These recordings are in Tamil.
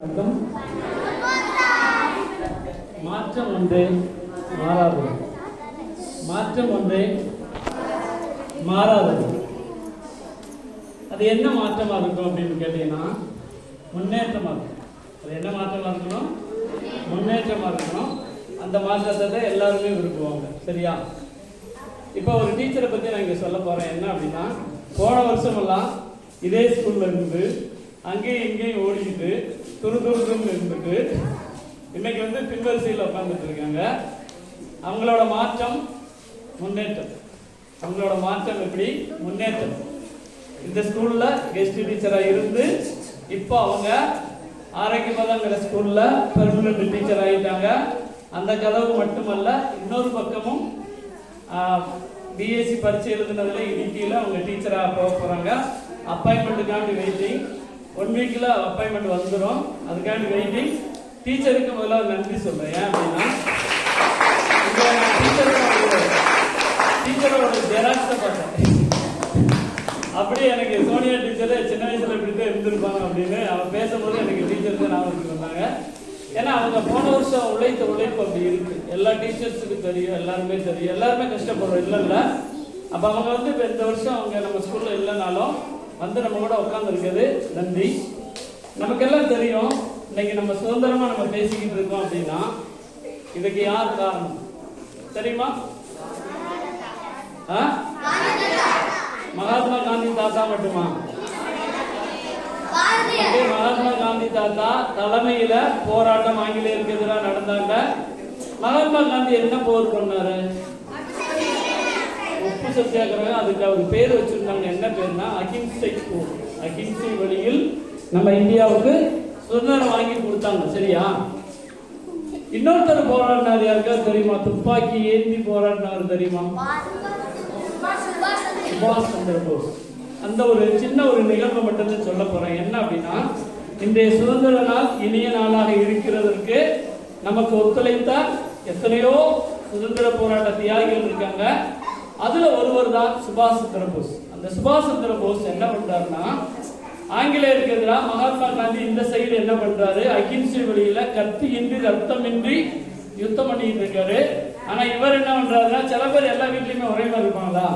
வணக்கம். மாற்றம் ஒன்று மாறாதது. மாற்றம் ஒன்று மாறாதது. அது என்ன மாற்றமாக இருக்கும் அப்படின்னு கேட்டீங்கன்னா முன்னேற்றமாக இருக்கும் அது என்ன மாற்றமாக இருக்கணும்? முன்னேற்றமாக இருக்கணும். அந்த மாற்றத்தை தான் எல்லாருமே விரும்புவாங்க. சரியா? இப்போ ஒரு டீச்சரை பற்றி நான் இங்கே சொல்ல போகிறேன் என்ன அப்படின்னா போன வருஷமெல்லாம் இதே ஸ்கூல்ல இருந்து அங்கேயும் இங்கேயும் ஓடிக்கிட்டு துரு துரு துருன்னு இருந்துட்டு இன்னைக்கு வந்து பின்வரிசையில் உட்காந்துட்டு இருக்காங்க. அவங்களோட மாற்றம் முன்னேற்றம். அவங்களோட மாற்றம் எப்படி? முன்னேற்றம். இந்த ஸ்கூல்ல கெஸ்ட் டீச்சரா இருந்து இப்போ அவங்க ஆரோக்கியமாதாங்கிற ஸ்கூல்ல பெர்மனன்ட் டீச்சர் ஆகிட்டாங்க அந்த கதவு மட்டுமல்ல இன்னொரு பக்கமும் பிஎஸ்சி பரீட்சை எழுதுனதுல இடிடியில் அவங்க டீச்சராக போக போகிறாங்க அப்பாயின்மெண்ட்டுக்காண்டி வெயிட்டிங் ஒன் வீக்கில் அப்பாயின்மெண்ட் வந்துடும் அதுக்காண்டி வெயிட்டிங் டீச்சருக்கு முதல்ல நன்றி சொல்கிறேன் ஏன் அப்படின்னா டீச்சரோட டீச்சரோட ஜெராக்ஸை பார்த்தேன். அப்படியே எனக்கு சோனியா டீச்சர் சின்ன வயசுல இப்படி தான் இருந்திருப்பாங்க அப்படின்னு அவன் பேசும்போது எனக்கு டீச்சர் தான் ஞாபகத்துக்கு வந்தாங்க. ஏன்னா அவங்க போன வருஷம் உழைத்த உழைப்பு அப்படி இருக்கு. எல்லா டீச்சர்ஸுக்கு தெரியும் எல்லாருமே தெரியும். எல்லாருமே கஷ்டப்படுறோம் இல்லை இல்லை அப்போ அவங்க வந்து இப்போ இந்த வருஷம் அவங்க நம்ம ஸ்கூலில் இல்லைனாலும் வந்து நம்ம கூட உட்காந்துருக்குது நன்றி. நமக்கெல்லாம் தெரியும். இன்னைக்கு நம்ம சுதந்திரமா நம்ம பேசிக்கிட்டு இருக்கோம் அப்படின்னா இதுக்கு யார் காரணம்? தெரியுமா? ஆ? மகாத்மா காந்தி தாத்தா மட்டுமா? அப்படியே மகாத்மா காந்தி தாத்தா தலைமையில போராட்டம் ஆங்கிலேயருக்கு எதிராக நடந்தாங்க. மகாத்மா காந்தி என்ன போர் பண்ணாரு? உப்பு சத்தியாகிரகம் அதுக்கு அவர் பேர் வச்சிருந்தாங்க. என்ன பேர்னா அகிம்சை போர் அகிம்சை வழியில் நம்ம இந்தியாவுக்கு சுதந்திரம் வாங்கி கொடுத்தாங்க. சரியா? இன்னொருத்தர் போராடினார் யாருக்கா தெரியுமா? துப்பாக்கி ஏந்தி போராடினார் தெரியுமா? சுபாஷ் சந்திர போஸ். அந்த ஒரு சின்ன ஒரு நிகழ்வு மட்டும் சொல்ல போறேன். என்ன அப்படின்னா இன்றைய சுதந்திர நாள் இனிய நாளாக இருக்கிறதற்கு நமக்கு ஒத்துழைத்தால் எத்தனையோ சுதந்திர போராட்ட தியாகிகள் இருக்காங்க. அதுல ஒருவர் தான் சுபாஷ் சந்திர போஸ். அந்த சுபாஷ் சந்திர போஸ் என்ன பண்றாருன்னா ஆங்கிலேயருக்கு எதிராக மகாத்மா காந்தி இந்த சைடு என்ன பண்றாரு? அகிம்சை வழியில கத்தியின்றி ரத்தமின்றி யுத்தம் பண்ணிட்டு இருக்காரு. ஆனா இவர் என்ன பண்றாருன்னா சில பேர் எல்லா வீட்லயுமே ஒரே மாதிரி இருப்பாங்களா?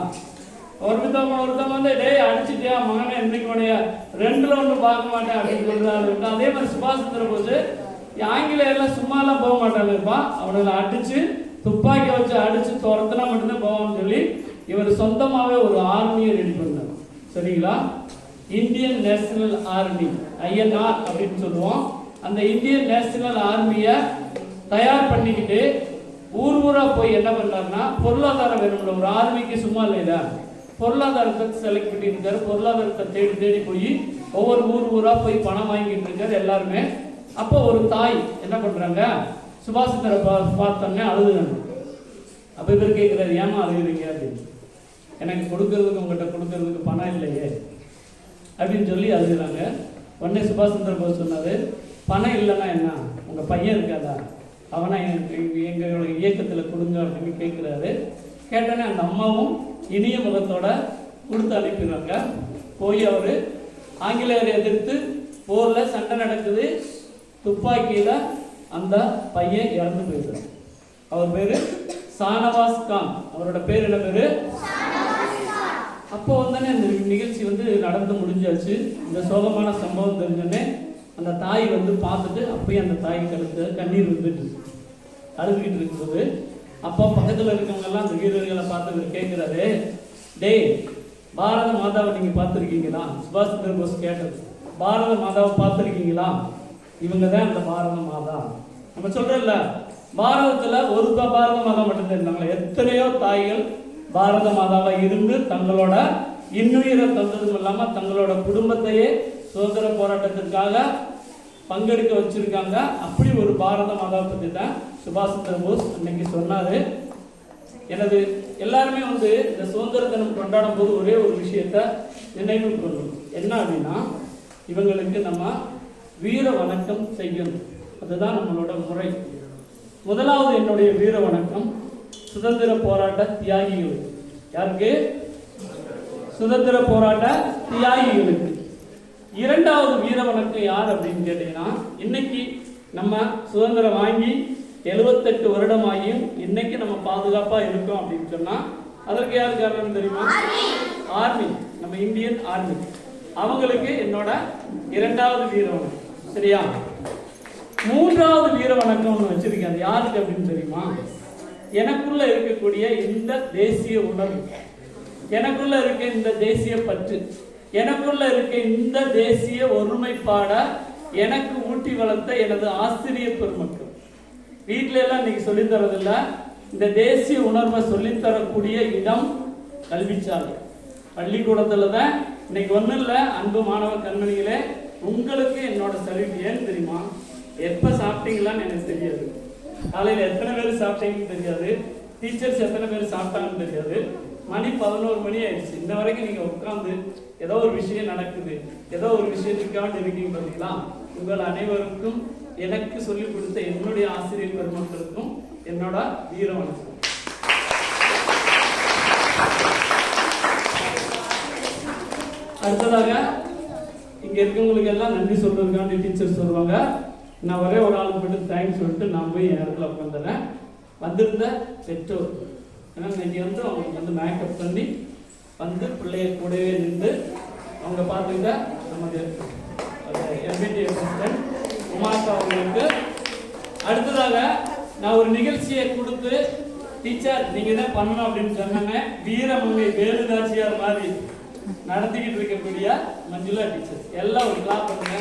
ஒருத்தவங்க ஒருத்தவங்க வந்து டேய் அடிச்சுட்டியா மகனை இன்னைக்கு உடைய ரெண்டுல ஒன்று பார்க்க மாட்டேன் அப்படின்னு சொல்றாரு. அதே மாதிரி சுபாஷ் சந்திர போஸ் ஆங்கிலேயர்லாம் சும்மாலாம் போக மாட்டாங்கப்பா. அவனுங்களை அடிச்சு துப்பாக்கி வச்சு அடிச்சு துரத்துனா இவர் சொந்தமாகவே ஒரு ஆர்மியை ரெடி பண்ணார். சரிங்களா? இந்தியன் நேஷனல் ஆர்மி ஐஎன்ஆர் அப்படின்னு சொல்லுவோம். அந்த இந்தியன் நேஷனல் ஆர்மியை தயார் பண்ணிக்கிட்டு ஊர் ஊரா போய் என்ன பண்ணாருன்னா பொருளாதாரம் வேணும்ல ஒரு ஆர்மிக்கு சும்மா இல்லையா பொருளாதாரத்தை செலக்ட் பண்ணியிருக்காரு. பொருளாதாரத்தை தேடி தேடி போய் ஒவ்வொரு ஊர் ஊரா போய் பணம் வாங்கிட்டு இருக்காரு எல்லாருமே. அப்போ ஒரு தாய் என்ன பண்றாங்க? சுபாஷ் சந்திர பார்த்தோன்னே அழுதுறாங்க. அப்ப இவர் கேட்கிறாரு ஏமா அழுகிறீங்க? அப்படின்னு. எனக்கு கொடுக்கறதுக்கு உங்கள்கிட்ட கொடுக்கறதுக்கு பணம் இல்லையே? அப்படின்னு சொல்லி அழுகிறாங்க. உடனே சுபாஷ் சந்திர போஸ் சொன்னார் பணம் இல்லைன்னா என்ன? உங்கள் பையன் இருக்காதா? அவனா எனக்கு எங்களோட இயக்கத்தில் கொடுங்க அப்படின்னு கேட்குறாரு கேட்டோன்னே அந்த அம்மாவும் இனிய முகத்தோட கொடுத்து அனுப்பிடுறாங்க. போய் அவர் ஆங்கிலேயரை எதிர்த்து போரில் சண்டை நடக்குது. துப்பாக்கியில் அந்த பையன் இறந்து போயிடுறான் அவர் பேர் சானவாஸ் கான். அவரோட பேர் என்ன பேர்? அப்போ வந்தானே அந்த நிகழ்ச்சி வந்து நடந்து முடிஞ்சாச்சு. இந்த சோகமான சம்பவம் தெரிஞ்சோடனே அந்த தாய் வந்து பார்த்துட்டு அப்பயே அந்த தாய் கழுத்து கண்ணீர் வந்துட்டு அழுதுகிட்டு இருக்கும்போது அப்போ பக்கத்தில் இருக்கவங்கெல்லாம் அந்த வீரர்களை பார்த்து கேட்குறாரு டே டேய் பாரத மாதாவை நீங்கள் பார்த்துருக்கீங்களா? சுபாஷ் சந்திர போஸ் கேட்டது. பாரத மாதாவை பார்த்துருக்கீங்களா? இவங்க தான் அந்த பாரத மாதா. நம்ம சொல்கிறோம்ல பாரதத்தில் ஒரு பாரத மாதா மட்டும்தான் இருந்தாங்களே எத்தனையோ தாய்கள் பாரத மாதாவா இருந்து தங்களோட இன்னுயிரை தந்ததும் இல்லாம தங்களோட குடும்பத்தையே சுதந்திர போராட்டத்திற்காக பங்கெடுக்க வச்சிருக்காங்க. அப்படி ஒரு பாரத மாதாவை பத்தி தான் சுபாஷ் சந்திர போஸ் இன்னைக்கு சொன்னாரு. எனது எல்லாருமே வந்து இந்த சுதந்திர தினம் கொண்டாடும் போது ஒரே ஒரு விஷயத்த நினைவு கொள்ளணும் என்ன அப்படின்னா இவங்களுக்கு நம்ம வீர வணக்கம் செய்யணும். அதுதான் நம்மளோட முறை. முதலாவது என்னுடைய வீர வணக்கம். சுதந்திர போராட்ட தியாகிகளுக்கு யாருக்கு? சுதந்திர போராட்ட தியாகிகளுக்கு. இரண்டாவது வீர வணக்கம் யார் அப்படின்னு கேட்டீங்கன்னா இன்னைக்கு நம்ம சுதந்திரம் வாங்கி எழுபத்தெட்டு வருடமாகியும் இன்னைக்கு நம்ம பாதுகாப்பா இருக்கோம் அப்படின்னு சொன்னா அதற்கு யார் காரணம் தெரியுமா? ஆர்மி. நம்ம இந்தியன் ஆர்மி. அவங்களுக்கு என்னோட இரண்டாவது வீர வணக்கம் சரியா? மூன்றாவது வீர வணக்கம் ஒன்று வச்சிருக்கேன் அது யாருக்கு அப்படின்னு தெரியுமா? எனக்குள்ள இருக்கக்கூடிய இந்த தேசிய உணர்வு எனக்குள்ள இருக்க இந்த தேசிய பற்று எனக்குள்ள இருக்க இந்த தேசிய ஒருமைப்பாட எனக்கு ஊட்டி வளர்த்த எனது ஆசிரியர் பெருமக்கள். வீட்டில எல்லாம் இன்னைக்கு சொல்லித் தரதில்ல. இந்த தேசிய உணர்வை சொல்லித் தரக்கூடிய இடம் கல்விச்சாலை. பள்ளிக்கூடத்தில் தான் இன்னைக்கு ஒன்றும் இல்லை அன்பு மாணவ கண்மணிகளே உங்களுக்கு என்னோட சலுகை ஏன்னு தெரியுமா? எப்போ சாப்பிட்டீங்களான்னு எனக்கு தெரியாது. காலையில எத்தனை பேர் சாப்பிட்டீங்கன்னு தெரியாது. டீச்சர்ஸ் எத்தனை பேர் சாப்பிட்டாங்கன்னு தெரியாது. மணி பதினோரு மணி ஆயிடுச்சு. இன்ன வரைக்கும் நீங்க உட்கார்ந்து ஏதோ ஒரு விஷயம் நடக்குது. ஏதோ ஒரு விஷயத்துக்காக இருக்கீங்க பார்த்தீங்களா உங்கள் அனைவருக்கும் எனக்கு சொல்லிக் கொடுத்த என்னுடைய ஆசிரியர் பெருமக்களுக்கும் என்னோட வீர வணக்கம். அடுத்ததாக இங்க இருக்கவங்களுக்கு எல்லாம் நன்றி சொல்றதுக்காண்டி டீச்சர் சொல்லுவாங்க. நான் ஒரே ஒரு ஆளுக்கு மட்டும் தேங்க்ஸ் சொல்லிட்டு நான் போய் என் இடத்துல உட்காந்துறேன் வந்திருந்த பெற்றோர். ஏன்னா இன்றைக்கி வந்து அவங்களுக்கு வந்து மேக்கப் பண்ணி வந்து பிள்ளைய கூடவே நின்று அவங்க பார்த்துக்கிட்ட நமக்கு எம்பிடி அசிஸ்டன்ட் உமாக்கா அவங்களுக்கு அடுத்ததாக நான் ஒரு நிகழ்ச்சியை கொடுத்து டீச்சர் நீங்க தான் பண்ணணும்? அப்படின்னு சொன்னாங்க வீரமங்கை வேலுதாச்சியார் மாதிரி நடத்திக்கிட்டு இருக்கக்கூடிய மஞ்சுளா டீச்சர். எல்லாம் ஒரு கிளாப் பண்ணுங்க.